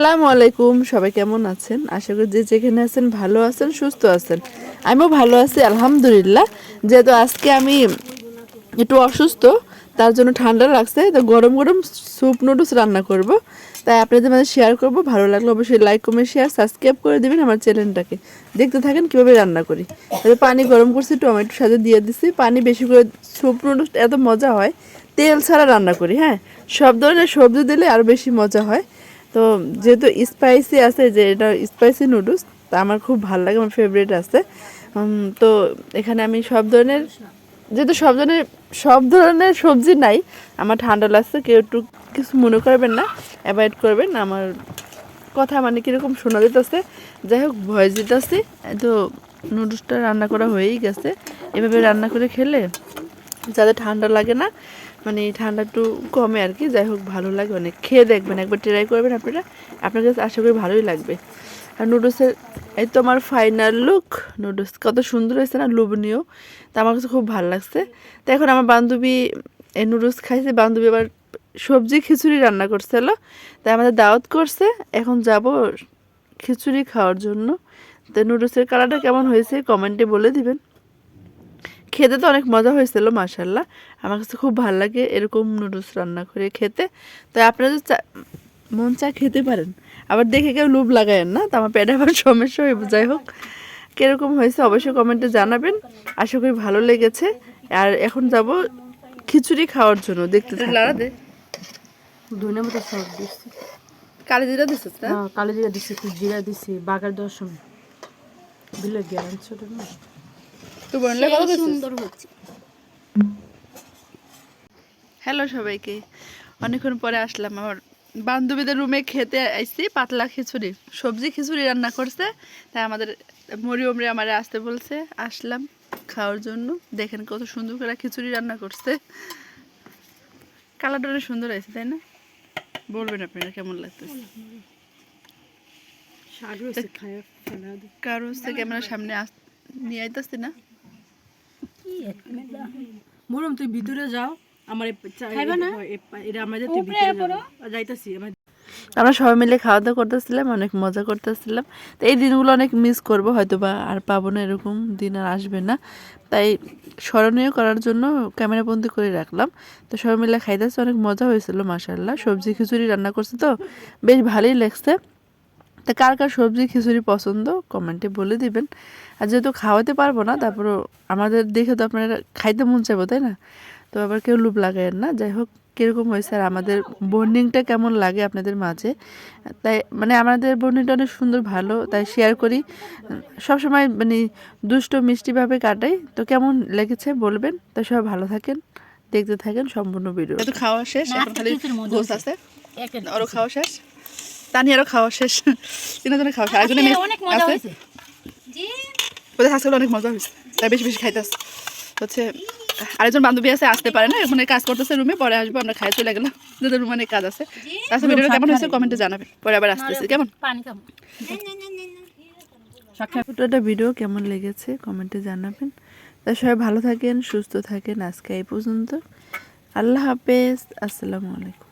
আসসালামু আলাইকুম, সবাই কেমন আছেন? আশা করি যে যেখানে আছেন ভালো আছেন, সুস্থ আছেন। আমিও ভালো আছি, আলহামদুলিল্লাহ। যেহেতু আজকে আমি একটু অসুস্থ, তার জন্য ঠান্ডা লাগছে, তো গরম গরম স্যুপ নুডলস রান্না করব। তাই আপনাদের মাঝে শেয়ার করব। ভালো লাগলে অবশ্যই লাইক কমেন্ট শেয়ার সাবস্ক্রাইব করে দেবেন আমার চ্যানেলটাকে দেখতে থাকেন, কীভাবে রান্না করি। তবে পানি গরম করছি, টমেটোর সাথে দিয়ে দিছি। পানি বেশি করে স্যুপ নুডলস এত মজা হয়, তেল ছাড়া রান্না করি হ্যাঁ? সব ধরনের সবজি দিলে আরও বেশি মজা হয়। তো যেহেতু স্পাইসি আছে যে এটা স্পাইসি নুডলস তা আমার খুব ভালো লাগে, আমার ফেভারিট আছে। তো এখানে আমি সব ধরনের, যেহেতু সব ধরনের সব ধরনের সবজি নাই, আমার ঠান্ডা লাগছে, কেউ একটু কিছু মনে করবেন না অ্যাভয়েড করবেন। আমার কথা মানে কীরকম শোনা যেতেছে, যাই হোক, ভয়েস দিতেছি। তো নুডলসটা রান্না করা হয়েই গেছে। এভাবে রান্না করে খেলে যাদের ঠান্ডা লাগে না মানে ঠান্ডা একটু কমে আর কি, যাই হোক ভালো লাগে অনেক। খেয়ে দেখবেন, একবার ট্রাই করবেন আপনারা। আপনার কাছে আশা করি ভালোই লাগবে। আর নুডলসের এই তো আমার ফাইনাল লুক নুডলস কত সুন্দর হয়েছে না, লোভনীয়। তা আমার কাছে খুব ভালো লাগছে। তো এখন আমার বান্ধবী, এই নুডলস খাইছে। বান্ধবী আবার সবজি খিচুড়ি রান্না করছে করছিল তাই আমাদের দাওয়াত করছে, এখন যাব খিচুড়ি খাওয়ার জন্য। তো নুডলসের কালারটা কেমন হয়েছে কমেন্টে বলে দিবেন। খেতে তো অনেক মজা হয়েছিল মাশাল্লাহ আমার কাছে খুব ভালো লাগে এরকম নুডলস রান্না করে খেতে। তাই আপনারা যদি চা- মন চা খেতে পারেন। আবার দেখে কেউ লোভ লাগায়েন না তো আমার পেটে আবার সমস্যা হয়ে যাই হোক। কীরকম হয়েছে অবশ্যই কমেন্টে জানাবেন। আশা করি ভালো লেগেছে। আর এখন যাব খিচুড়ি খাওয়ার জন্য দেখতে লাড়া দে। ধনে মতো সব দিচ্ছি কালি জিরা দিছিস না? হ্যাঁ কালো জিরা দিচ্ছি একটু জিরা দিচ্ছি বাগার দশম দিলে গেলাম ছোট না। তো বললে ভালো সুন্দর হচ্ছে। হ্যালো সবাইকে। অনেকক্ষণ পরে আসলাম আমার বান্ধবীদের রুমে খেতে আইছি পাতলা খিচুড়ি। সবজি খিচুড়ি রান্না করছে তাই আমাদের মরিয়ম রে আমারে আসতে বলছে আসলাম খাওয়ার জন্য। দেখেন কত সুন্দর করে খিচুড়ি রান্না করছে। কালারটা অনেক সুন্দর হয়েছে তাই না? বলবেন আপনারা কেমন লাগতেছে? খায় কারও হচ্ছে ক্যামেরার সামনে আস নিয়ে আইতাছি না? মরম তুই ভিতরে যাও। আমার এটা আমাদের যাইতাছি আমরা সবাই মিলে খাওয়া দাওয়া করতেছিলাম অনেক মজা করতেছিলাম। তো এই দিনগুলো অনেক মিস করব হয়তো বা আর পাবো না এরকম দিন আর আসবে না। তাই স্মরণীয় করার জন্য ক্যামেরা বন্দি করে রাখলাম। তো সবাই মিলে খাইতেছে অনেক মজা হয়েছিল মাসাল্লাহ সবজি খিচুড়ি রান্না করছে তো বেশ ভালোই লাগছে। তা কার কার সবজি খিচুড়ি পছন্দ? কমেন্টে বলে দিবেন। আর যেহেতু খাওয়াতে পারব না তারপরও আমাদের দেখে তো আপনারা খাইতে মন চাইব তাই না? তো আবার কেউ লুপ লাগায়েন না। যাই হোক কীরকম হয়েছে আর আমাদের বন্ডিংটা কেমন লাগে আপনাদের মাঝে? তাই মানে আমাদের বন্ডিংটা অনেক সুন্দর ভালো তাই শেয়ার করি। সবসময় মানে দুষ্ট মিষ্টিভাবে কাটাই। তো কেমন লেগেছে বলবেন? তো সবাই ভালো থাকেন দেখতে থাকেন সম্পূর্ণ ভিডিও তো খাওয়া শেষ এখন খালি গোস আছে। আরও খাওয়া শেষ? তানি আরও খাওয়া শেষ। তিনজনে খাওয়া শেষ। আরেকজনে অনেক মজা হয়েছে। ওদের হাসগুলো অনেক মজা হয়েছে। তাই বেশি বেশি খাইতেস হচ্ছে আরেকজন বান্ধবী আছে আসতে পারে না। ওখানে কাজ করতেছে রুমে পরে আসব আমরা খাই চলে গেলাম। যাদের রুমে অনেক কাজ আছে। তাছাড়া ভিডিওটা কেমন হয়েছে কমেন্টে জানাবেন পরে আবার আসতেছি। কেমন? একটা ভিডিও কেমন লেগেছে কমেন্টে জানাবেন। তা সবাই ভালো থাকেন সুস্থ থাকেন আজকে এই পর্যন্ত। আল্লাহ হাফেজ। আসসালামু আলাইকুম।